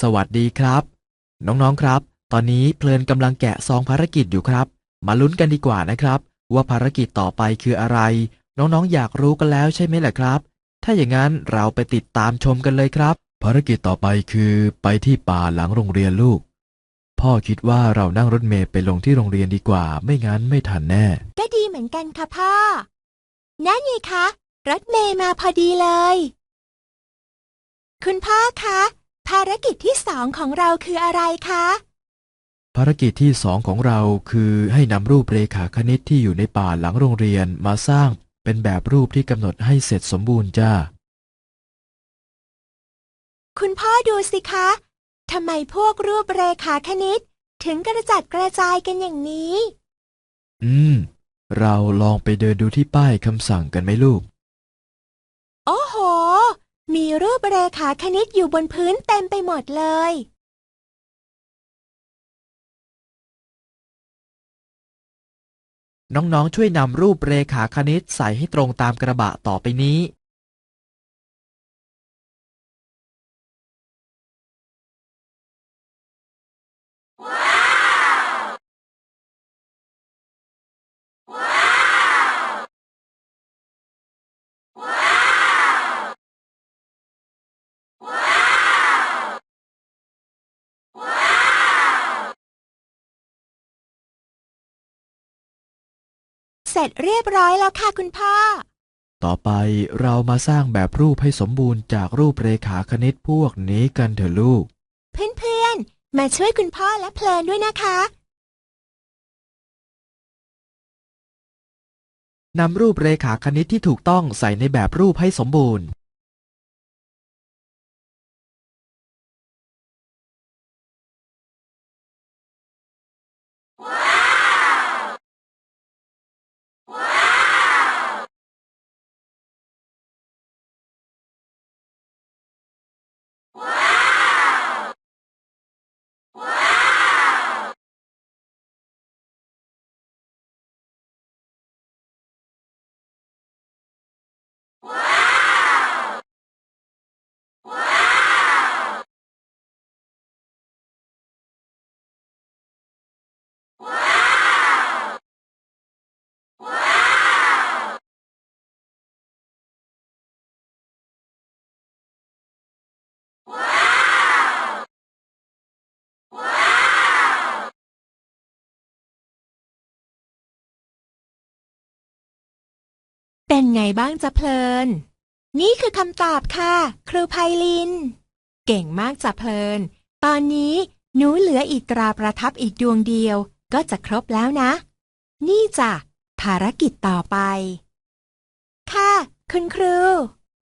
สวัสดีครับ น้องๆครับ ตอนนี้เพลินกำลังแกะซองภารกิจอยู่ครับ มาลุ้นกันดีกว่านะครับ ว่าภารกิจต่อไปคืออะไร น้องๆ อยากรู้กันแล้วใช่ไหมล่ะครับ ถ้าอย่างนั้นเราไปติดตามชมกันเลยครับ ภารกิจต่อไปคือไปที่ป่าหลังโรงเรียนลูก พ่อคิดว่าเรานั่งรถเมล์ไปลงที่โรงเรียนดีกว่า ไม่งั้นไม่ทันแน่ ก็ดีเหมือนกันค่ะพ่อ นั่นไงคะ รถเมย์มาพอดีเลย คุณพ่อคะ ภารกิจที่สองของเราคืออะไรคะ ภารกิจที่สองของเราคือให้นำรูปเรขาคณิตที่อยู่ในป่าหลังโรงเรียนมาสร้างเป็นแบบรูปที่กำหนดให้เสร็จสมบูรณ์จ้า คุณพ่อดูสิคะทำไมพวกรูปเรขาคณิต ถึงกระจัดกระจายกันอย่างนี้ อืม เราลองไปเดินดูที่ป้ายคำสั่งกันไหมลูกโอ้โห มีรูปเรขาคณิตอยู่บนพื้นเต็มไปหมดเลย น้องๆ ช่วยนำรูปเรขาคณิตใส่ให้ตรงตามกระบะต่อไปนี้ เสร็จเรียบร้อยแล้วค่ะคุณพ่อ ต่อไปเรามาสร้างแบบรูปให้สมบูรณ์จากรูปเรขาคณิตพวกนี้กันเถอะลูก เพื่อนๆ มาช่วยคุณพ่อและเพลินด้วยนะคะนำรูปเรขาคณิตที่ถูกต้องใส่ในแบบรูปให้สมบูรณ์ เป็นไงบ้างจ๊ะเพลิน นี่คือคำตอบค่ะ ครูไพลิน เก่งมากจ้ะเพลิน ตอนนี้หนูเหลืออีกตราประทับอีกดวงเดียว ก็จะครบแล้วนะ นี่จ้ะภารกิจต่อไป ค่ะ คุณครู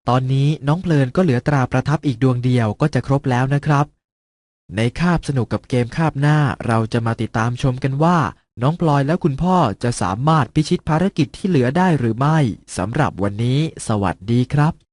ตอนนี้น้องเพลินก็เหลือตราประทับอีกดวงเดียวก็จะครบแล้วนะครับ ในคาบสนุกกับเกมคาบหน้าเราจะมาติดตามชมกันว่า น้องพลอยและคุณพ่อจะสามารถพิชิตภารกิจที่เหลือได้หรือไม่สำหรับวันนี้ สวัสดีครับ